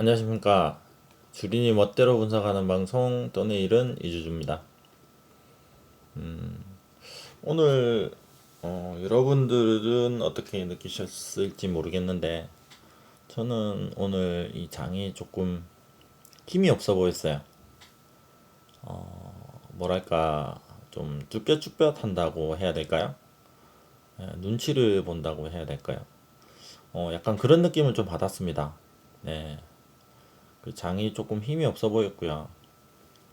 안녕하십니까. 주린이 멋대로 분석하는 방송 또 내일은 이주주입니다. 음, 오늘 어, 여러분들은 어떻게 느끼셨을지 모르겠는데 저는 오늘 이 장이 조금 힘이 없어 보였어요. 어, 뭐랄까 좀 쭈뼛쭈뼛한다고 해야 될까요? 예, 눈치를 본다고 해야 될까요? 어, 약간 그런 느낌을 좀 받았습니다. 네. 그 장이 조금 힘이 없어 보였고요.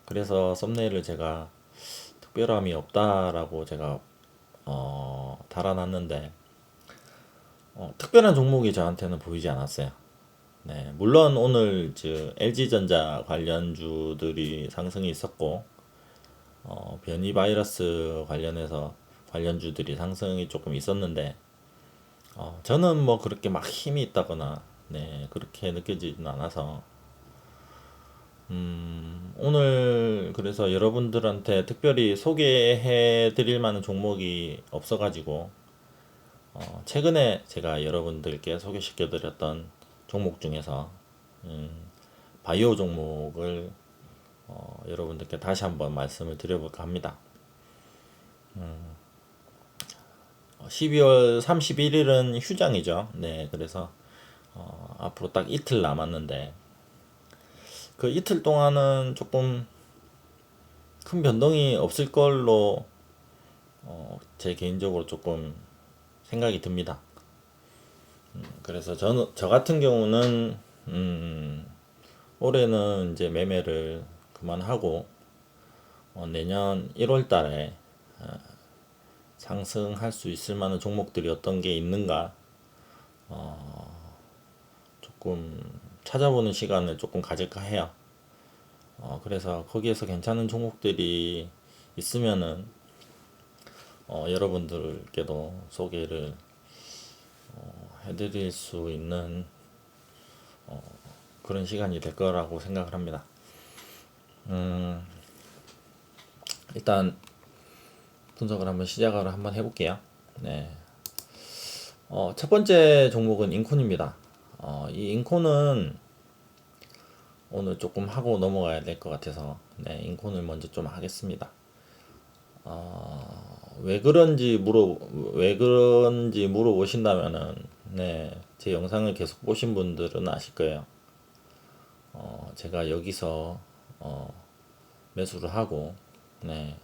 그래서 썸네일을 제가 특별함이 없다라고 제가 어, 달아놨는데 어, 특별한 종목이 저한테는 보이지 않았어요. 네, 물론 오늘 저 LG전자 관련주들이 상승이 있었고 어, 변이 바이러스 관련해서 관련주들이 상승이 조금 있었는데 어, 저는 뭐 그렇게 막 힘이 있다거나 네, 그렇게 느껴지진 않아서 음, 오늘 그래서 여러분들한테 특별히 소개해 드릴 만한 종목이 없어가지고 어, 최근에 제가 여러분들께 소개시켜 드렸던 종목 중에서 음, 바이오 종목을 어, 여러분들께 다시 한번 말씀을 드려볼까 합니다. 12월 31일은 휴장이죠. 네, 그래서 어, 앞으로 딱 이틀 남았는데 그 이틀 동안은 조금 큰 변동이 없을 걸로 어, 제 개인적으로 조금 생각이 듭니다. 음, 그래서 저는 저 같은 경우는 음, 올해는 이제 매매를 그만하고 어, 내년 1월 달에 어, 상승할 수 있을 만한 종목들이 어떤 게 있는가 어, 조금 찾아보는 시간을 조금 가질까 해요. 어, 그래서 거기에서 괜찮은 종목들이 있으면은 어, 여러분들께도 소개를 어, 해드릴 수 있는 어, 그런 시간이 될 거라고 생각을 합니다. 음, 일단 분석을 한번 시작을 한번 해볼게요. 네. 어, 첫 번째 종목은 인콘입니다. 어, 이 인콘은 오늘 조금 하고 넘어가야 될 것 같아서 네, 인콘을 먼저 좀 하겠습니다. 어, 왜 그런지 물어 왜 그런지 물어보신다면은 네, 제 영상을 계속 보신 분들은 아실 거예요. 어, 제가 여기서 어, 매수를 하고 네,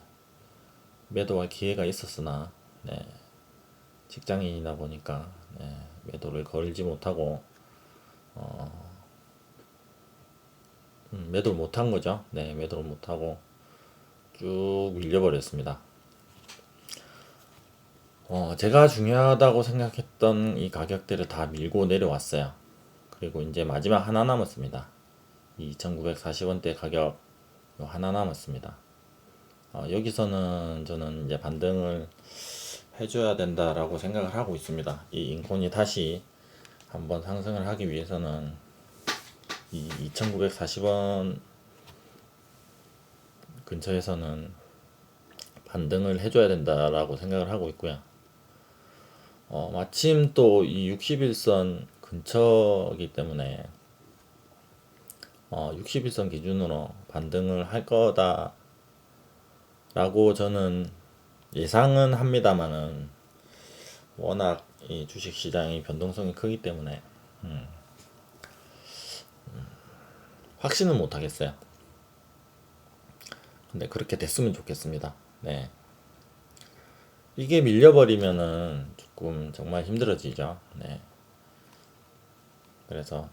매도할 기회가 있었으나 네, 직장인이다 보니까 네, 매도를 걸지 못하고 어, 음, 매도를 못한 거죠. 네, 매도를 못하고 쭉 밀려버렸습니다. 어, 제가 중요하다고 생각했던 이 가격대를 다 밀고 내려왔어요. 그리고 이제 마지막 하나 남았습니다. 2,940원대 가격 하나 남았습니다. 어, 여기서는 저는 이제 반등을 해줘야 된다라고 생각을 하고 있습니다. 이 인콘이 다시 한번 상승을 하기 위해서는 이 2940원 근처에서는 반등을 해줘야 된다라고 생각을 하고 있고요. 어, 마침 또 이 61선 근처이기 때문에 어, 61선 기준으로 반등을 할 거다 라고 저는 예상은 합니다만은 워낙 이 주식 시장이 변동성이 크기 때문에 음, 음, 확신은 못 하겠어요. 근데 그렇게 됐으면 좋겠습니다. 네. 이게 밀려버리면은 조금 정말 힘들어지죠. 네. 그래서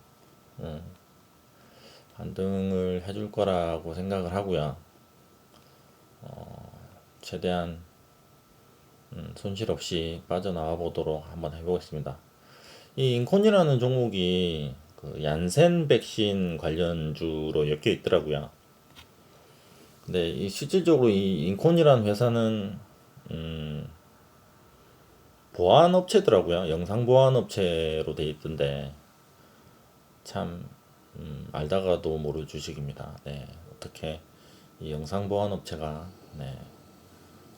음, 반등을 해줄 거라고 생각을 하고요. 어, 최대한 음, 손실 없이 빠져나와 보도록 한번 해보겠습니다. 이 인콘이라는 종목이 그 얀센 백신 관련주로 엮여 있더라고요. 근데 이 실질적으로 이 인콘이라는 회사는 음, 보안 업체더라고요. 영상 보안 업체로 돼 있던데 참 음, 알다가도 모를 주식입니다. 네, 어떻게 이 영상 보안 업체가 네,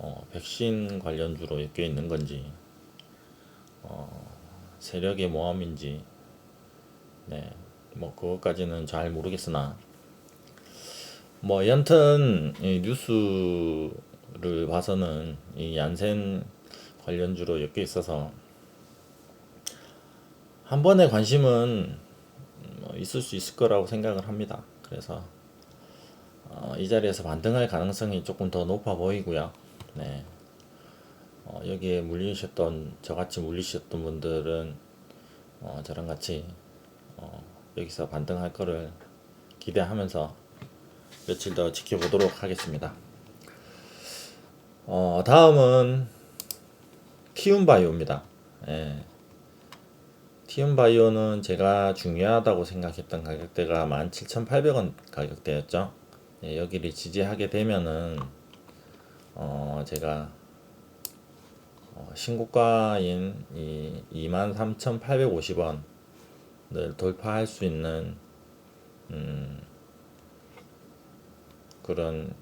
어, 백신 관련주로 엮여 있는 건지 어, 세력의 모함인지 네, 뭐 그것까지는 잘 모르겠으나 뭐 여튼 이 뉴스를 봐서는 이 얀센 관련주로 엮여 있어서 한 번의 관심은 뭐 있을 수 있을 거라고 생각을 합니다. 그래서 어, 이 자리에서 반등할 가능성이 조금 더 높아 보이고요. 네. 어, 여기에 물리셨던 저같이 물리셨던 분들은 어, 저랑 같이 어, 여기서 반등할 거를 기대하면서 며칠 더 지켜보도록 하겠습니다. 어, 다음은 티움바이오입니다. 예. 티움바이오는 제가 중요하다고 생각했던 가격대가 17,800원 가격대였죠. 예, 여기를 지지하게 되면은 어, 제가 어, 신고가인 이 23,850원을 돌파할 수 있는 음, 그런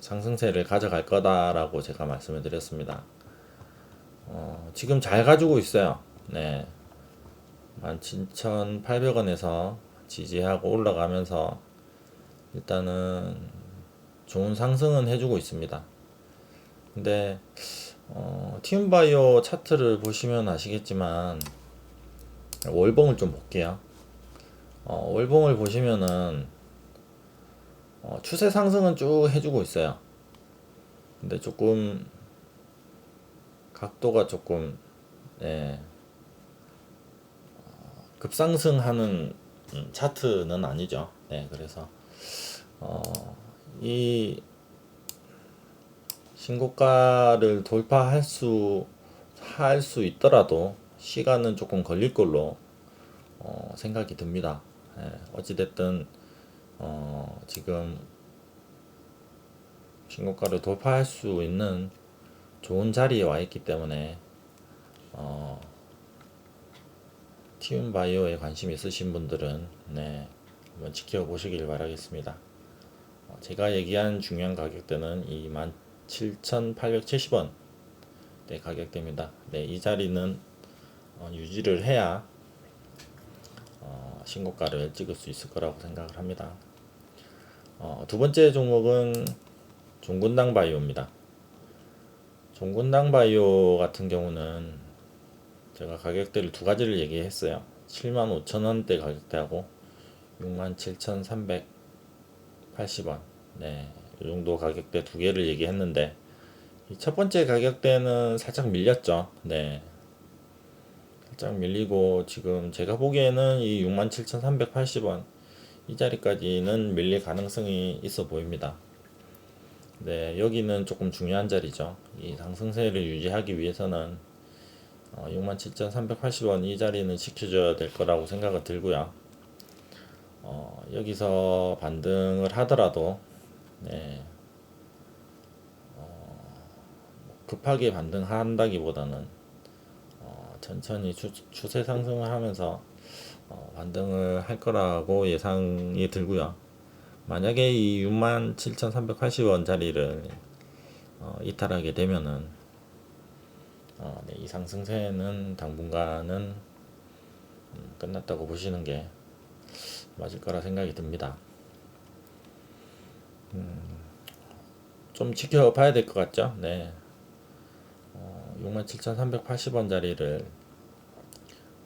상승세를 가져갈 거다라고 제가 말씀을 드렸습니다. 어, 지금 잘 가지고 있어요. 네. 17,800원에서 지지하고 올라가면서 일단은 좋은 상승은 해주고 있습니다. 근데 어, 티움바이오 차트를 보시면 아시겠지만 월봉을 좀 볼게요. 어, 월봉을 보시면은 어, 추세 상승은 쭉 해주고 있어요. 근데 조금 각도가 조금 예, 어, 급상승하는 음, 차트는 아니죠. 네, 그래서 어, 이 신고가를 돌파할 수, 할 수 있더라도 시간은 조금 걸릴 걸로 어, 생각이 듭니다. 예, 어찌됐든, 어, 지금 신고가를 돌파할 수 있는 좋은 자리에 와 있기 때문에, 어, 티움 바이오에 관심 있으신 분들은, 네, 한번 지켜보시길 바라겠습니다. 어, 제가 얘기한 중요한 가격대는 이 17,870원 네, 가격대입니다. 네, 이 자리는 어, 유지를 해야 어, 신고가를 찍을 수 있을 거라고 생각을 합니다. 어, 두 번째 종목은 종군당 바이오입니다. 종군당 바이오 같은 경우는 제가 가격대를 두 가지를 얘기했어요. 75,000원대 가격대하고 67,380원. 네. 이 정도 가격대 두 개를 얘기했는데 이첫 번째 가격대는 살짝 밀렸죠. 네. 살짝 밀리고 지금 제가 보기에는 이 67,380원 이 자리까지는 밀릴 가능성이 있어 보입니다. 네, 여기는 조금 중요한 자리죠. 이 상승세를 유지하기 위해서는 어, 67,380원 이 자리는 지켜줘야 될 거라고 생각이 들고요. 어, 여기서 반등을 하더라도 네, 어, 급하게 반등한다기보다는 어, 천천히 추, 추세 상승을 하면서 어, 반등을 할 거라고 예상이 들고요. 만약에 이 67,380원 자리를 어, 이탈하게 되면은 어, 네, 이 상승세는 당분간은 음, 끝났다고 보시는 게 맞을 거라 생각이 듭니다. 음, 좀 지켜봐야 될 것 같죠? 네. 어, 67,380원 자리를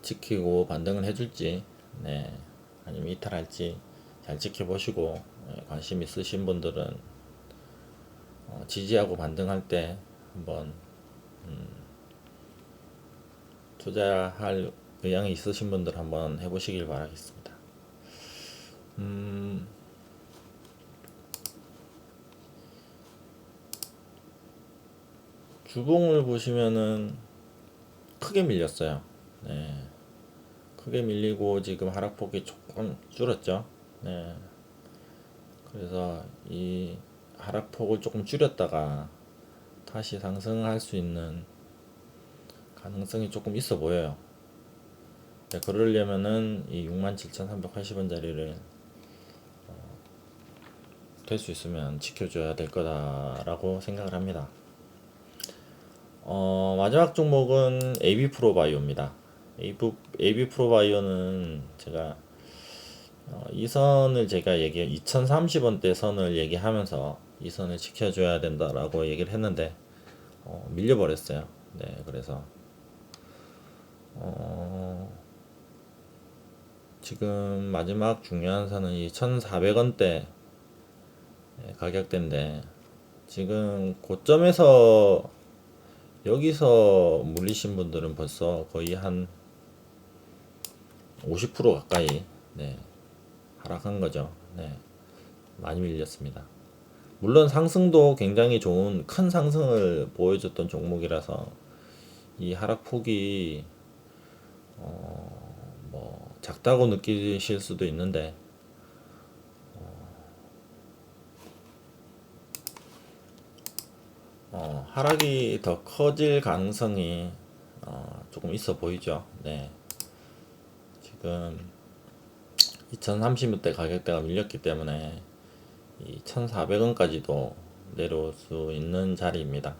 지키고 반등을 해줄지, 네. 아니면 이탈할지 잘 지켜보시고, 네, 관심 있으신 분들은 어, 지지하고 반등할 때 한번 음, 투자할 의향이 있으신 분들 한번 해보시길 바라겠습니다. 음, 주봉을 보시면은 크게 밀렸어요. 네. 크게 밀리고 지금 하락폭이 조금 줄었죠. 네. 그래서 이 하락폭을 조금 줄였다가 다시 상승할 수 있는 가능성이 조금 있어 보여요. 네, 그러려면은 이 67,380원 자리를 어, 될수 있으면 지켜줘야 될 거다라고 생각을 합니다. 어, 마지막 종목은 AB 프로바이오입니다. AB, AB 프로바이오는 제가 어, 이 선을 제가 얘기 2030원대 선을 얘기하면서 이 선을 지켜줘야 된다라고 얘기를 했는데 어, 밀려버렸어요. 네, 그래서 어, 지금 마지막 중요한 선은 이 1,400원대 가격대인데 지금 고점에서 여기서 물리신 분들은 벌써 거의 한 50% 가까이 네, 하락한 거죠. 네, 많이 밀렸습니다. 물론 상승도 굉장히 좋은 큰 상승을 보여줬던 종목이라서 이 하락폭이 어, 뭐 작다고 느끼실 수도 있는데 어, 하락이 더 커질 가능성이 어, 조금 있어 보이죠. 네. 지금 2030원대 가격대가 밀렸기 때문에 이 1,400원까지도 내려올 수 있는 자리입니다.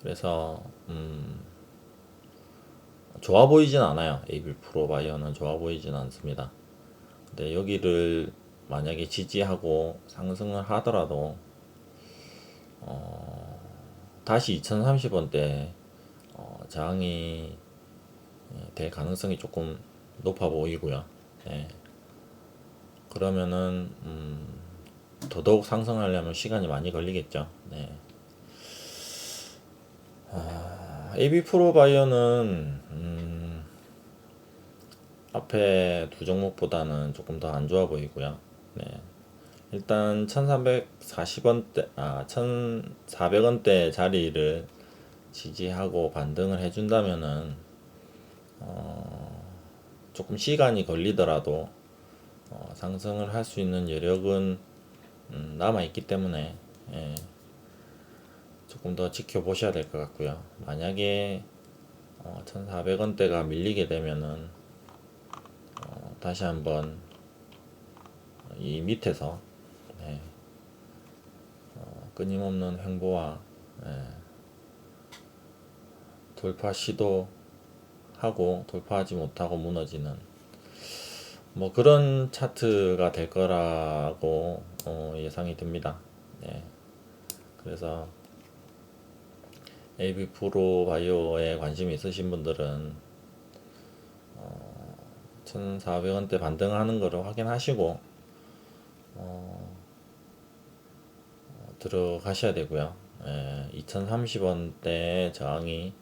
그래서 음, 좋아 보이진 않아요. AB 프로바이어는 좋아 보이진 않습니다. 근데 여기를 만약에 지지하고 상승을 하더라도 어, 다시 2030원대 어, 저항이 예, 될 가능성이 조금 높아 보이고요. 네. 그러면은 음, 더더욱 상승하려면 시간이 많이 걸리겠죠. 네. 아, AB 프로바이어는 음, 앞에 두 종목보다는 조금 더 안 좋아 보이고요. 네. 일단 1340원대 아 1400원대 자리를 지지하고 반등을 해준다면은 어, 조금 시간이 걸리더라도 어, 상승을 할 수 있는 여력은 음, 남아 있기 때문에 예, 조금 더 지켜보셔야 될 것 같고요. 만약에 어, 1400원대가 밀리게 되면은 어, 다시 한번 이 밑에서 끊임없는 횡보와 예, 돌파 시도하고 돌파하지 못하고 무너지는 뭐 그런 차트가 될 거라고 어, 예상이 듭니다. 네. 그래서 AB 프로 바이오에 관심이 있으신 분들은 어, 1,400원대 반등하는 거를 확인하시고 어, 들어가셔야 되고요. 예, 2030원대 저항이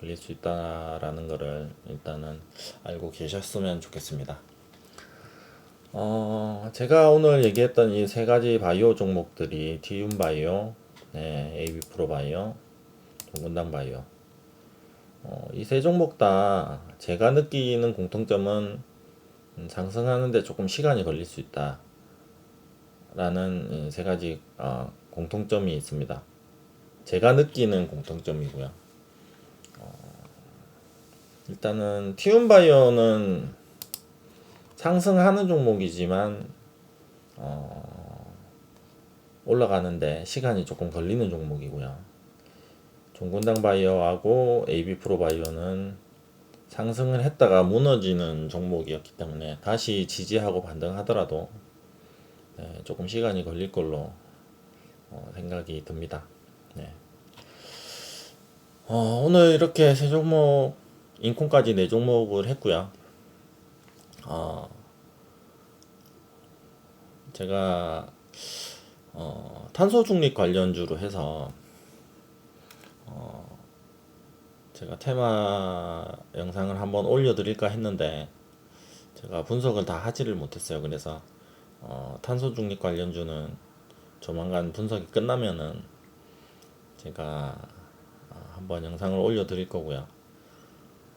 걸릴 수 있다라는 거를 일단은 알고 계셨으면 좋겠습니다. 어, 제가 오늘 얘기했던 이 세 가지 바이오 종목들이 티움 바이오, 네, AB 프로 바이오, 동근당 바이오. 어, 이 세 종목 다 제가 느끼는 공통점은 음, 상승하는데 조금 시간이 걸릴 수 있다. 라는 세 가지 어, 공통점이 있습니다. 제가 느끼는 공통점이고요. 어, 일단은 티움바이오는 상승하는 종목이지만 어, 올라가는데 시간이 조금 걸리는 종목이고요. 종군당 바이오하고 AB 프로 바이오는 상승을 했다가 무너지는 종목이었기 때문에 다시 지지하고 반등하더라도 네, 조금 시간이 걸릴 걸로 어, 생각이 듭니다. 네. 어, 오늘 이렇게 세 종목 인콘까지 네 종목을 했고요. 어, 제가 어, 탄소 중립 관련주로 해서 어, 제가 테마 영상을 한번 올려드릴까 했는데 제가 분석을 다 하지를 못했어요. 그래서 어, 탄소 중립 관련주는 조만간 분석이 끝나면은 제가 어, 한번 영상을 올려 드릴 거고요.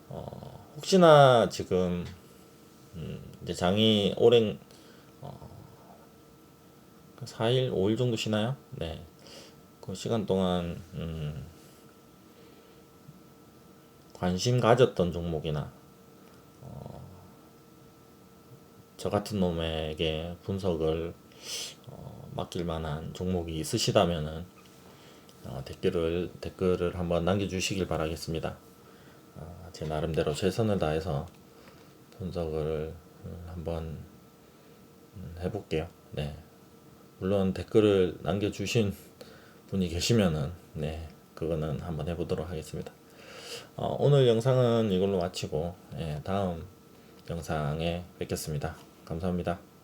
어, 혹시나 지금 음, 이제 장이 오랜 어, 4일, 5일 정도 쉬나요? 네. 그 시간 동안 음, 관심 가졌던 종목이나 어, 저 같은 놈에게 분석을 어, 맡길 만한 종목이 있으시다면은 어, 댓글을 댓글을 한번 남겨주시길 바라겠습니다. 어, 제 나름대로 최선을 다해서 분석을 음, 한번 음, 해볼게요. 네. 물론 댓글을 남겨주신 분이 계시면은 네 그거는 한번 해보도록 하겠습니다. 어, 오늘 영상은 이걸로 마치고 예, 다음 영상에 뵙겠습니다. 감사합니다.